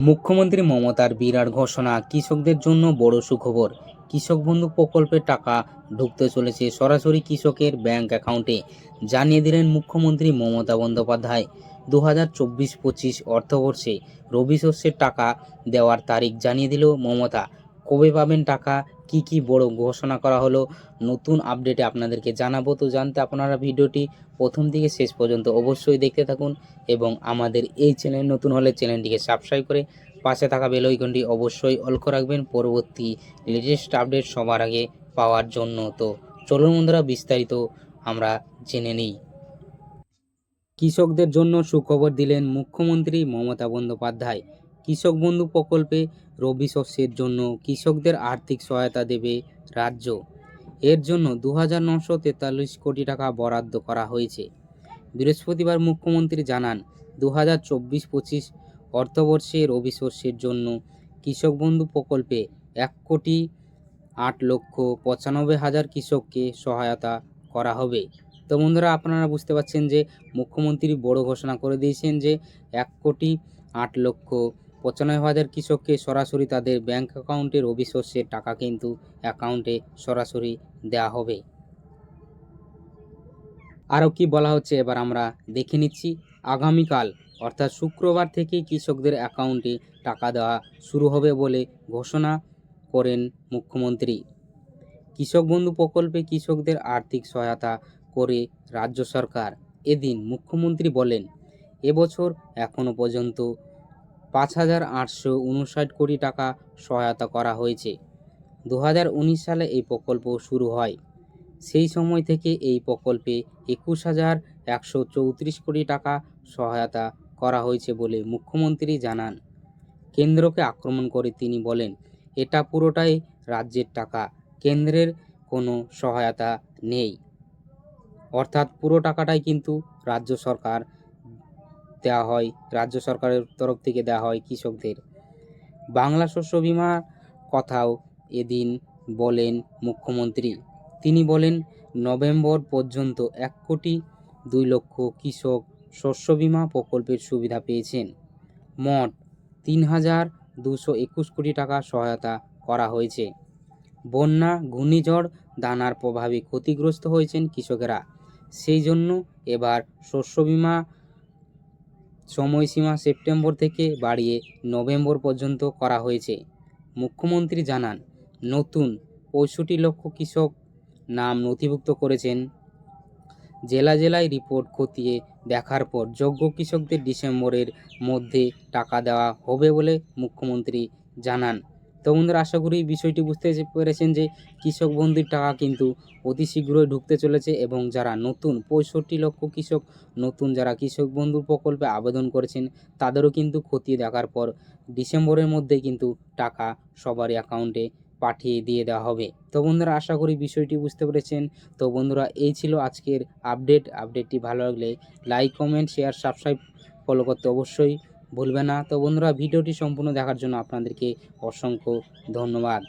মুখ্যমন্ত্রী মমতার বিরাট ঘোষণা, কৃষকদের জন্য বড় সুখবর। কৃষক বন্ধু প্রকল্পের টাকা ঢুকতে চলেছে সরাসরি কৃষকের ব্যাংক অ্যাকাউন্টে, জানিয়ে দিলেন মুখ্যমন্ত্রী মমতা বন্দ্যোপাধ্যায়। দু হাজার চব্বিশ পঁচিশ অর্থবর্ষে রবি শস্যের টাকা দেওয়ার তারিখ জানিয়ে দিল মমতা। কবে পাবেন টাকা? কি কি বড় ঘোষণা করা হলো, নতুন আপডেটে আপনাদেরকে জানাব। তো জানতে আপনারা ভিডিওটি প্রথম থেকে শেষ পর্যন্ত অবশ্যই দেখতে থাকুন এবং আমাদের এই চ্যানেল, নতুন হলে চ্যানেলটিকে সাবস্ক্রাইব করে পাশে থাকা বেল আইকনটি অবশ্যই অল করে রাখবেন। পরবর্তী লেটেস্ট আপডেট সবার আগে পাওয়ার জন্য। তো চলুন বন্ধুরা, বিস্তারিত আমরা জেনে নিই। কৃষকদের জন্য সুখবর দিলেন মুখ্যমন্ত্রী মমতা বন্দ্যোপাধ্যায়। কৃষক বন্ধু প্রকল্পে রবি শস্যের জন্য কৃষকদের আর্থিক সহায়তা দেবে রাজ্য। এর জন্য দু হাজার নশো তেতাল্লিশ কোটি টাকা বরাদ্দ করা হয়েছে। বৃহস্পতিবার মুখ্যমন্ত্রী জানান দু হাজার চব্বিশ পঁচিশ অর্থবর্ষে রবি শস্যের জন্য কৃষক বন্ধু প্রকল্পে এক কোটি আট লক্ষ পঁচানব্বই হাজার কৃষককে সহায়তা করা হবে। তো বন্ধুরা, আপনারা বুঝতে পারছেন যে মুখ্যমন্ত্রী বড় ঘোষণা করে দিয়েছেন যে এক কোটি আট লক্ষ পঁচানব্বই হাজার কৃষককে সরাসরি তাদের ব্যাংক অ্যাকাউন্টের রবি শস্যের টাকা কিন্তু অ্যাকাউন্টে সরাসরি দেওয়া হবে। আরও কি বলা হচ্ছে এবার আমরা দেখে নিচ্ছি। আগামীকাল, অর্থাৎ শুক্রবার থেকে কৃষকদের অ্যাকাউন্টে টাকা দেওয়া শুরু হবে বলে ঘোষণা করেন মুখ্যমন্ত্রী। কৃষক বন্ধু প্রকল্পে কৃষকদের আর্থিক সহায়তা করে রাজ্য সরকার। এদিন মুখ্যমন্ত্রী বলেন এবছর এখনও পর্যন্ত পাঁচ হাজার আটশো উনষাট কোটি টাকা সহায়তা করা হয়েছে। দু হাজার উনিশ সালে এই প্রকল্প শুরু হয়। সেই সময় থেকে এই প্রকল্পে একুশ হাজার একশো চৌত্রিশ কোটি টাকা সহায়তা করা হয়েছে বলে মুখ্যমন্ত্রী জানান। কেন্দ্রকে আক্রমণ করে তিনি বলেন, এটা পুরোটাই রাজ্যের টাকা, কেন্দ্রের কোনো সহায়তা নেই। অর্থাৎ পুরো টাকাটাই কিন্তু রাজ্য সরকার দেওয়া হয়, রাজ্য সরকারের তরফ থেকে দেওয়া হয় কৃষকদের। বাংলা শস্য বিমার কথাও এদিন বলেন মুখ্যমন্ত্রী। তিনি বলেন, নভেম্বর পর্যন্ত এক কোটি দুই লক্ষ কৃষক শস্য বিমা প্রকল্পের সুবিধা পেয়েছেন। মোট তিন হাজার দুশো একুশ কোটি টাকা সহায়তা করা হয়েছে। বন্যা, ঘূর্ণিঝড়, দানার প্রভাবে ক্ষতিগ্রস্ত হয়েছেন কৃষকেরা। সেই জন্য এবার শস্য বিমা সময়সীমা সেপ্টেম্বর থেকে বাড়িয়ে নভেম্বর পর্যন্ত করা হয়েছে। মুখ্যমন্ত্রী জানান, নতুন পঁয়ষট্টি লক্ষ কৃষক নাম নথিভুক্ত করেছেন। জেলা জেলায় রিপোর্ট খতিয়ে দেখার পর যোগ্য কৃষকদের ডিসেম্বরের মধ্যে টাকা দেওয়া হবে বলে মুখ্যমন্ত্রী জানান। তো বন্ধুরা, আশা করি বিষয়টি বুঝতে পেরেছেন যে কৃষক বন্ধুর টাকা কিন্তু অতি শীঘ্রই ঢুকতে চলেছে এবং যারা নতুন পঁয়ষট্টি লক্ষ কৃষক, নতুন যারা কৃষক বন্ধু প্রকল্পে আবেদন করেছেন, তাদেরও কিন্তু খতিয়ে দেখার পর ডিসেম্বরের মধ্যে কিন্তু টাকা সবারই অ্যাকাউন্টে পাঠিয়ে দিয়ে দেওয়া হবে। তো বন্ধুরা, আশা করি বিষয়টি বুঝতে পেরেছেন। তো বন্ধুরা, এই ছিল আজকের আপডেট। আপডেটটি ভালো লাগলে like, comment, share, subscribe, follow করতে অবশ্যই ভুলবে না। তো বন্ধুরা ভিডিওটি সম্পূর্ণ দেখার জন্য আপনাদেরকে অসংখ্য ধন্যবাদ।